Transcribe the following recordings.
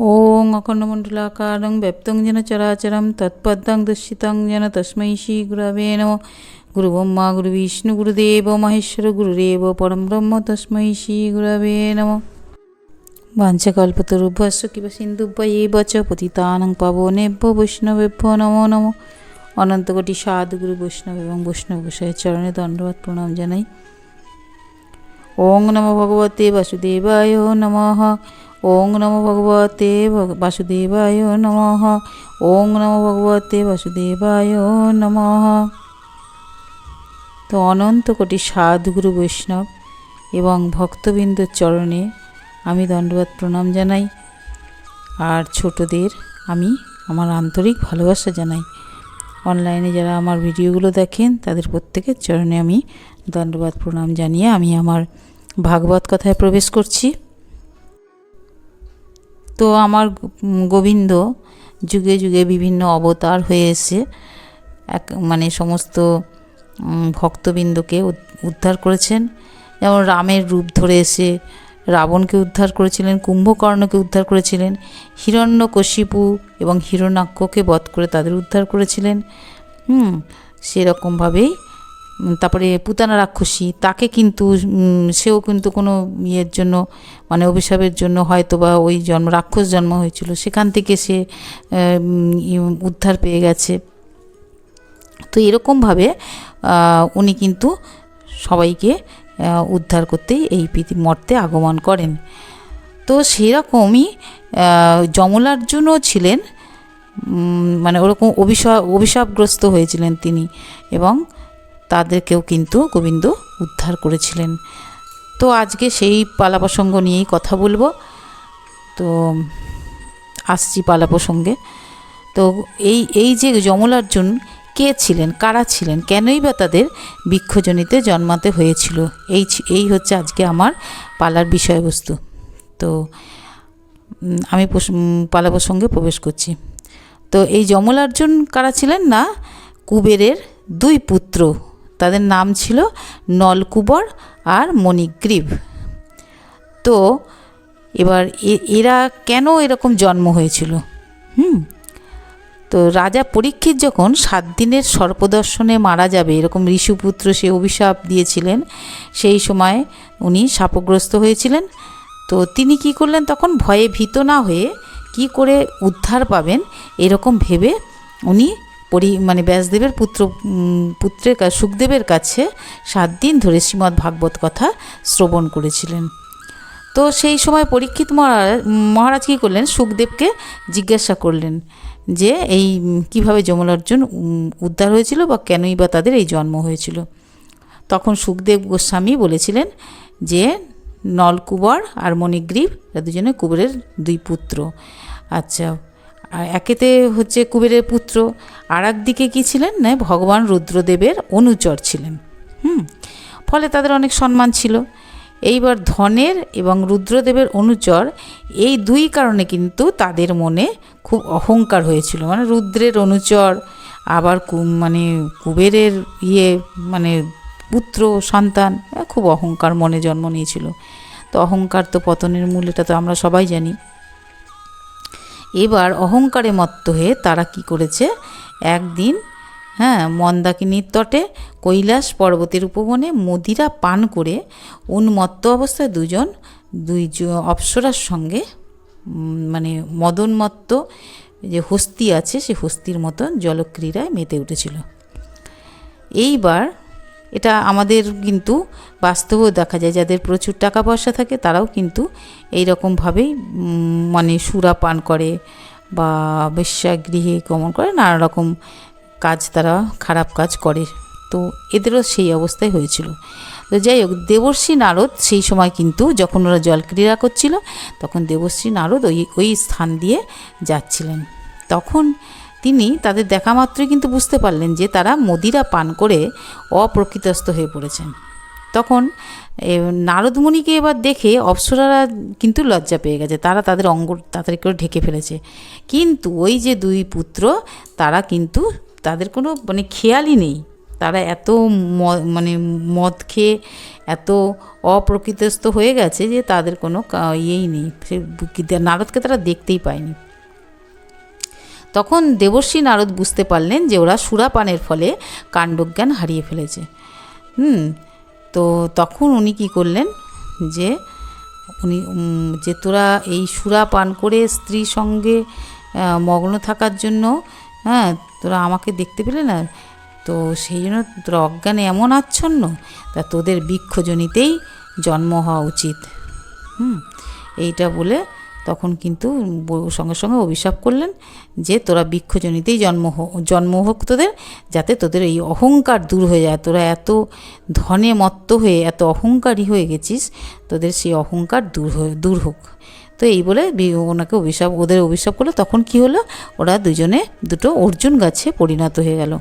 ॐ अखण्डमण्डलाकारं व्यप्तं जेन चराचरं तत्पदं दर्शितं जेन तस्मै श्रीगुरवे नमः गुरुब्रह्मा गुरुविष्णु गुरुदेव महेश्वर गुरुदेव परं ब्रह्म तस्मै श्रीगुरवे नमः वाञ्छकल्पतरुभ्यश्च किं सिन्धुभ्यैव च পতিতানং পাবনেভ্য বৈষ্ণবেভ্য নমো নমো অনন্তকোটি সাধুগুরু বৈষ্ণব এবং বৈষ্ণব গোসাইয়ের চরণে দণ্ডবাদ প্রণাম জানাই ওং নমো ভগবতে বাসুদেবায় নমঃ ওং নমো ভগবতে ভগ- বাসুদেবায় নমঃ। ওং নমো ভগবতে বাসুদেবায় নমঃ। তো অনন্ত কোটি সাধুগুরু বৈষ্ণব এবং ভক্তবৃন্দর চরণে আমি দণ্ডবাদ প্রণাম জানাই। আর ছোটদের আমি আমার আন্তরিক ভালোবাসা জানাই। অনলাইনে যারা আমার ভিডিওগুলো দেখেন, তাদের প্রত্যেকের চরণে আমি দণ্ডবাদ প্রণাম জানিয়ে আমি আমার ভাগবত কথায় প্রবেশ করছি। তো আমার গোবিন্দ যুগে যুগে বিভিন্ন অবতার হয়ে এসে এক মানে সমস্ত ভক্তবৃন্দকে উদ্ধার করেছেন। যেমন রামের রূপ ধরে এসে রাবণকে উদ্ধার করেছিলেন, কুম্ভকর্ণকে উদ্ধার করেছিলেন, হিরণ্যকশিপু এবং হিরণ্যাক্ষকে বধ করে তাদের উদ্ধার করেছিলেন। হুম, সেরকমভাবেই তারপরে পুতানা রাক্ষসী তাকে কিন্তু সেও কিন্তু কোনো ইয়ের জন্য মানে অভিশাপের জন্য হয়তো বা ওই জন্ম রাক্ষস জন্ম হয়েছিল। সেখান থেকে সে উদ্ধার পেয়ে গেছে। তো এরকমভাবে উনি কিন্তু সবাইকে উদ্ধার করতেই এই পৃথি মর্তে আগমন করেন। তো সেরকমই আহ, যমলার্জুনও ছিলেন মানে ওরকম অভিশাপ অভিশাপগ্রস্ত হয়েছিলেন তিনি এবং তাদেরকেও কিন্তু গোবিন্দ উদ্ধার করেছিলেন। তো আজকে সেই পালা প্রসঙ্গ নিয়েই কথা বলব। তো আসছি পালা প্রসঙ্গে তো এই এই যে যমলার্জুন কে ছিলেন, কারা ছিলেন, কেনই বা তাদের বৃক্ষজনিতে জন্মাতে হয়েছিল? এই এই হচ্ছে আজকে আমার পালার বিষয়বস্তু। তো আমি পালা প্রসঙ্গে প্রবেশ করছি। তো এই যমলার্জুন কারা ছিলেন না? কুবেরের দুই পুত্র তাদের নাম ছিল নলকুবর আর মণিগ্রীব। তো এবার এরা কেন এরকম জন্ম হয়েছিল? হুম? তো রাজা পরীক্ষিত যখন সাত দিনের সর্পদর্শনে মারা যাবে, এরকম ঋষুপুত্র সে অভিশাপ দিয়েছিলেন, সেই সময় উনি শাপগ্রস্ত হয়েছিলেন। তো তিনি কি করলেন? তখন ভয়ে ভীত না হয়ে কি করে উদ্ধার পাবেন এরকম ভেবে উনি পরি মানে ব্যাসদেবের পুত্র পুত্রের সুখদেবের কাছে সাত দিন ধরে শ্রীমদ্ ভাগবত কথা শ্রবণ করেছিলেন। তো সেই সময় পরীক্ষিত মহারাজ মহারাজ কী করলেন? সুখদেবকে জিজ্ঞাসা করলেন যে, এই, কীভাবে যমলার্জুন উদ্ধার হয়েছিল বা কেনই বা তাদের এই জন্ম হয়েছিল? তখন সুখদেব গোস্বামী বলেছিলেন যে, নলকুবর আর মণিগ্রীব এরা দুজনে কুবরের দুই পুত্র। আচ্ছা আর একেতে হচ্ছে কুবেরের পুত্র। আর দিকে কী ছিলেন? না ভগবান রুদ্রদেবের অনুচর ছিলেন। হুম। ফলে তাদের অনেক সম্মান ছিল। এইবার ধনের এবং রুদ্রদেবের অনুচর এই দুই কারণে কিন্তু তাদের মনে খুব অহংকার হয়েছিল। মানে রুদ্রের অনুচর, আবার মানে কুবেরের ইয়ে মানে পুত্র, সন্তান খুব অহংকার মনে জন্ম নিয়েছিল। তো অহংকার তো পতনের মূল, এটা তো আমরা সবাই জানি। এবার অহংকারে মত্ত হয়ে তারা কি করেছে? একদিন হ্যাঁ মন্দাকিনীর তটে কৈলাস পর্বতের উপবনে মদিরা পান করে উন্মত্ত অবস্থায় দুজন, দুই অপ্সরার সঙ্গে মানে মদনমত্ত যে হস্তি আছে, সে হস্তির মতন জলক্রীড়ায় মেতে উঠেছিল। এইবার এটা আমাদের কিন্তু বাস্তবেও দেখা যায়, যাদের প্রচুর টাকা পয়সা থাকে তারাও কিন্তু এই রকমভাবেই মানে সুরা পান করে বা বেশ্যাগৃহে গমন করে নানা রকম কাজ তারা, খারাপ কাজ করে। তো এদেরও সেই অবস্থায় হয়েছিল। তো যাই হোক দেবশ্রী নারদ সেই সময় কিন্তু যখন ওরা জল ক্রীড়া করছিল, তখন দেবশ্রী নারদ ওই ওই স্থান দিয়ে যাচ্ছিলেন। তখন তিনি তাদের দেখা মাত্রই কিন্তু বুঝতে পারলেন যে তারা মদিরা পান করে অপ্রকৃতস্থ হয়ে পড়েছেন। তখন নারদমণিকে এবার দেখে অপ্সরারা কিন্তু লজ্জা পেয়ে গেছে। তারা তাদের অঙ্গ তাড়াতাড়ি করে ঢেকে ফেলেছে। কিন্তু ওই যে দুই পুত্র, তারা কিন্তু তাদের কোনো মানে খেয়ালই নেই। তারা এত মানে মদ খেয়ে এত অপ্রকৃতস্থ হয়ে গেছে যে তাদের কোনো ইয়েই নেই। নারদকে তারা দেখতেই পায়নি। তখন দেবর্ষী নারদ বুঝতে পারলেন যে ওরা সুরাপানের ফলে কাণ্ডজ্ঞান হারিয়ে ফেলেছে। হুম, তো তখন উনি কি করলেন যে, উনি যে তোরা এই সুরা পান করে স্ত্রীর সঙ্গে মগ্ন থাকার জন্য হ্যাঁ তোরা আমাকে দেখতে পেলে না? তো সেই জন্য তোরা অজ্ঞানে এমন আচ্ছন্ন তা তোদের বৃক্ষজনিতেই জন্ম হওয়া উচিত। হুম, এইটা বলে তখন কিন্তু সঙ্গে সঙ্গে অভিশাপ করলেন যে তোরা বৃক্ষজনিতেই জন্ম হো- জন্ম হোক তোদের, যাতে তোদের এই অহংকার দূর হয়ে যায়। তোরা এত ধনে মত্ত হয়ে, এত অহংকারী হয়ে গেছিস, তোদের সেই অহংকার দূর দূর হোক। তো এই বলে ওনাকে অভিশাপ, ওদের অভিশাপ করল। তখন কি হলো? ওরা দুজনে দুটো অর্জুন গাছে পরিণত হয়ে গেল।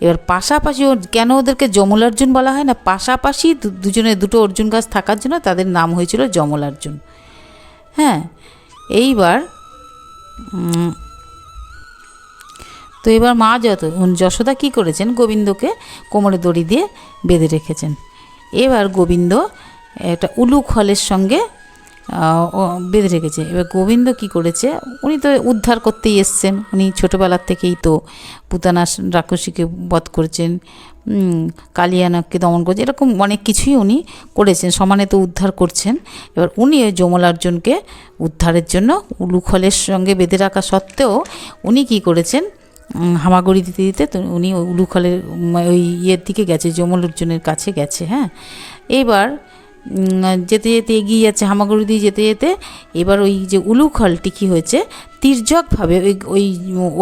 এবার পাশাপাশি কেন ওদেরকে যমলার্জুন বলা হয় না? পাশাপাশি দুজনে দুটো অর্জুন গাছ থাকার জন্য তাদের নাম হয়েছিল যমলার্জুন হ্যাঁ এইবার তো এবার মা যত যশোদা কি করেছেন? গোবিন্দকে কোমরে দড়ি দিয়ে বেঁধে রেখেছেন। এবার গোবিন্দ একটা উলু খলের সঙ্গে বেঁধে রেখেছে। এবার গোবিন্দ কি করেছে? উনি তো উদ্ধার করতেই এসছেন। উনি ছোটোবেলার থেকেই তো পুতানা রাক্ষসীকে বধ করেছেন কালিয়ানাকে দমন করেছেন, এরকম অনেক কিছুই উনি করেছেন, সমানে তো উদ্ধার করছেন। এবার উনি ওই যমলার্জুনকে উদ্ধারের জন্য উলুখলের সঙ্গে বেঁধে রাখা সত্ত্বেও উনি কি করেছেন? হামাগুড়ি দিতে দিতে তো উনি উলুখলের ওই ইয়ের দিকে গেছে যমল অর্জুনের কাছে গেছে হ্যাঁ। এবার যেতে যেতে এগিয়ে যাচ্ছে হামাগুড়ি দিয়ে যেতে যেতে। এবার ওই যে উলুখলটি কী হয়েছে? তির্যকভাবে ওই ওই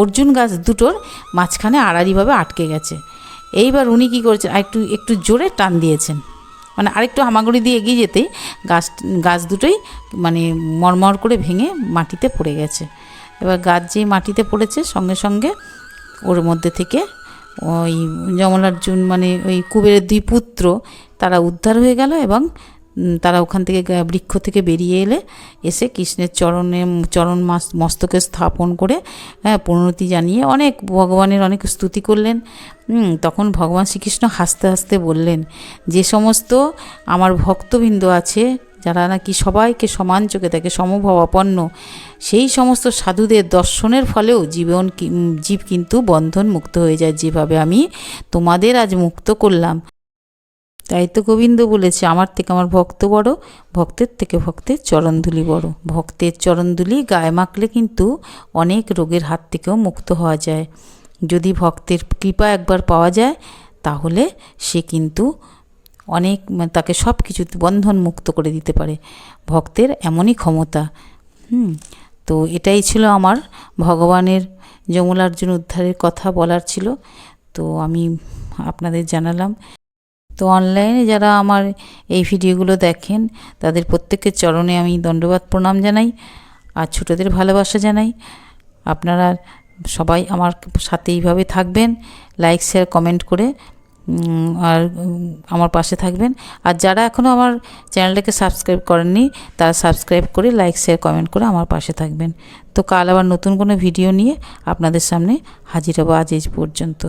অর্জুন গাছ দুটোর মাঝখানে আড়াড়িভাবে আটকে গেছে। এইবার উনি কী করেছেন? একটু একটু জোরে টান দিয়েছেন। মানে আরেকটু হামাগুড়ি দিয়ে এগিয়ে যেতেই গাছ গাছ দুটোই মানে মরমর করে ভেঙে মাটিতে পড়ে গেছে। এবার গাছ যেই মাটিতে পড়েছে, সঙ্গে সঙ্গে ওর মধ্যে থেকে ওই যমলার্জুন মানে ওই কুবেরের দুই পুত্র তারা উদ্ধার হয়ে গেল এবং তারা ওখান থেকে বৃক্ষ থেকে বেরিয়ে এলে এসে কৃষ্ণের চরণে, চরণ মাস- মস্তকে স্থাপন করে হ্যাঁ পরিণতি জানিয়ে অনেক ভগবানের অনেক স্তুতি করলেন। তখন ভগবান শ্রীকৃষ্ণ হাসতে হাসতে বললেন, যে সমস্ত আমার ভক্তবৃন্দ আছে, যারা নাকি সবাইকে সমান চোখে দেখে সমভাবাপন্ন সেই সমস্ত সাধুদের দর্শনের ফলেও জীবন জীব কিন্তু বন্ধন মুক্ত হয়ে যায়। যেভাবে আমি তোমাদের আজ মুক্ত করলাম তাই তো গোবিন্দ বলেছে, আমার থেকে আমার ভক্ত বড়, ভক্তের থেকে ভক্তের চরণধুলি বড়। ভক্তের চরণধুলি গায়ে মাখলে কিন্তু অনেক রোগের হাত থেকেও মুক্ত হওয়া যায়। যদি ভক্তের কৃপা একবার পাওয়া যায়, তাহলে সে কিন্তু অনেক, তাকে সব কিছু বন্ধন মুক্ত করে দিতে পারে। ভক্তের এমনই ক্ষমতা। হুম, তো এটাই ছিল আমার ভগবানের যমুলার্জুন উদ্ধারের কথা বলার ছিল। তো আমি আপনাদের জানালাম। তো অনলাইনে যারা আমার এই ভিডিওগুলো দেখেন, তাদের প্রত্যেকের চরণে আমি দণ্ডবাদ প্রণাম জানাই আর ছোটদের ভালোবাসা জানাই। আপনারা সবাই আমার সাথে এইভাবে থাকবেন লাইক শেয়ার কমেন্ট করে আর আমার পাশে থাকবেন। আর যারা এখনও আমার চ্যানেলটাকে সাবস্ক্রাইব করেননি, তারা সাবস্ক্রাইব করে লাইক শেয়ার কমেন্ট করে আমার পাশে থাকবেন। তো কাল আবার নতুন কোনো ভিডিও নিয়ে আপনাদের সামনে হাজির হব আজ এই পর্যন্ত।